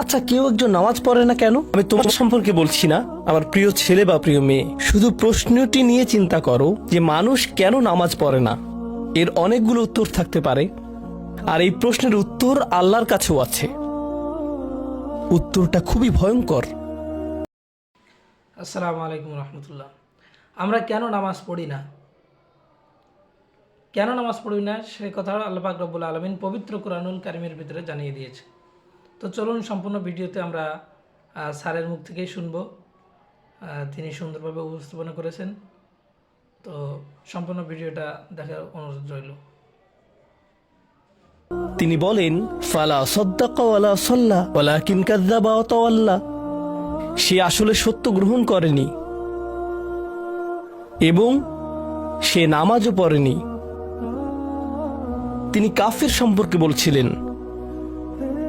আচ্ছা কেউ একজন নামাজ পড়ে না কেন? আমি তোমার সম্পর্কে বলছি না। আমার প্রিয় ছেলে বা প্রিয় মেয়ে, শুধু প্রশ্নটি নিয়ে চিন্তা করো যে মানুষ কেন নামাজ পড়ে না। এর অনেকগুলো উত্তর থাকতে পারে। আর এই প্রশ্নের উত্তর আল্লাহর কাছেও আছে। উত্তরটা খুবই ভয়ঙ্কর। আসসালামু আলাইকুম রহমতুল্লাহ। আমরা কেন নামাজ পড়ি না? কেন নামাজ পড়ি না? সে কথা আল্লাহ পাক রব্বুল আলমিন পবিত্র কোরআনুল কারিমের ভিতরে জানিয়ে দিয়েছে। তো চলুন সম্পূর্ণ ভিডিওতে আমরা স্যারের মুখ থেকেই শুনব। তিনি সুন্দরভাবে উপস্থাপনা করেছেন। তো সম্পূর্ণ ভিডিওটা দেখার অনুরোধ রইল। তিনি বলেন, ফালা সদ্দাকা ওয়ালা সল্লা, ওয়ালাকিন কাযযাবা ওয়া তাওয়াল্লা। সে আসলে সত্য গ্রহণ করেনি এবং সে নামাজও পড়েনি। তিনি কাফের সম্পর্কে বলছিলেন।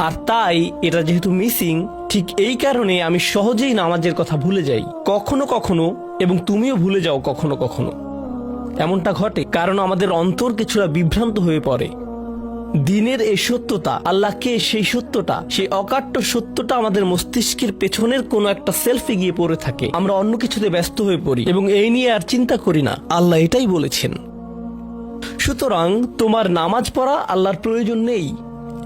আর তাই এটা যেহেতু মিসিং, ঠিক এই কারণে আমি সহজেই নামাজের কথা ভুলে যাই। কখনো কখনো, এবং তুমিও ভুলে যাও কখনো কখনো। এমনটা ঘটে, কারণ আমাদের অন্তর কিছুটা বিভ্রান্ত হয়ে পড়ে। দিনের এই সত্যতা আল্লাহকে সেই সত্যটা, সেই অকাট্য সত্যটা আমাদের মস্তিষ্কের পেছনের কোনো একটা সেলফে গিয়ে পড়ে থাকে। আমরা অন্য কিছুতে ব্যস্ত হয়ে পড়ি, এবং এই নিয়ে আর চিন্তা করি না। আল্লাহ এটাই বলেছেন। সুতরাং তোমার নামাজ পড়া আল্লাহর প্রয়োজন নেই।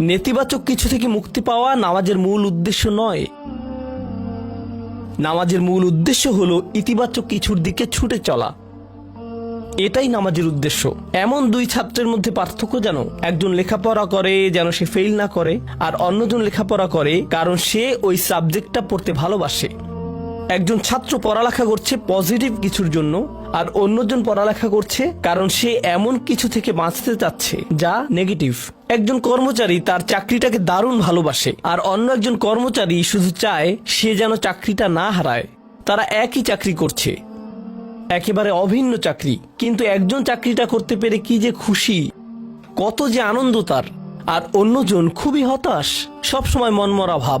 নেতিবাচক কিছু থেকে মুক্তি পাওয়া নামাজের মূল উদ্দেশ্য নয়। নামাজের মূল উদ্দেশ্য হলো ইতিবাচক কিছুর দিকে ছুটে চলা। এটাই নামাজের উদ্দেশ্য। এমন দুই ছাত্রের মধ্যে পার্থক্য যেন, একজন লেখাপড়া করে যেন সে ফেল না করে, আর অন্যজন লেখাপড়া করে কারণ সে ওই সাবজেক্টটা পড়তে ভালোবাসে। একজন ছাত্র পড়ালেখা করছে পজিটিভ কিছুর জন্য আর অন্যজন পড়ালেখা করছে কারণ সে এমন কিছু থেকে বাঁচতে চাচ্ছে, যা নেগেটিভ একজন কর্মচারী তার চাকরিটাকে দারুণ ভালোবাসে, আর অন্য একজন কর্মচারী শুধু চায় সে যেন চাকরিটা না হারায়। তারা একই চাকরি করছে, একেবারে অভিন্ন চাকরি। কিন্তু একজন চাকরিটা করতে পেরে কি যে খুশি, কত যে আনন্দ তার। আর অন্যজন খুবই হতাশ, সবসময় মনমরা ভাব।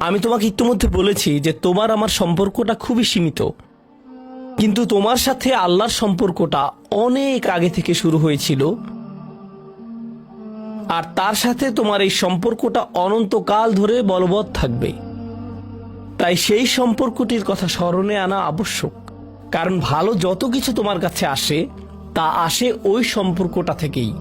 আমি তোমাকে ইতিমধ্যে বলেছি যে তোমার আমার সম্পর্কটা খুবই সীমিত। কিন্তু তোমার সাথে আল্লাহর সম্পর্কটা অনেক আগে থেকে শুরু হয়েছিল। আর তার সাথে তোমার এই সম্পর্কটা অনন্তকাল ধরে বলবৎ থাকবে। তাই সেই সম্পর্কটির কথা স্মরণে আনা আবশ্যক। কারণ ভালো যত কিছু তোমার কাছে আসে, তা আসে ওই সম্পর্কটা থেকেই।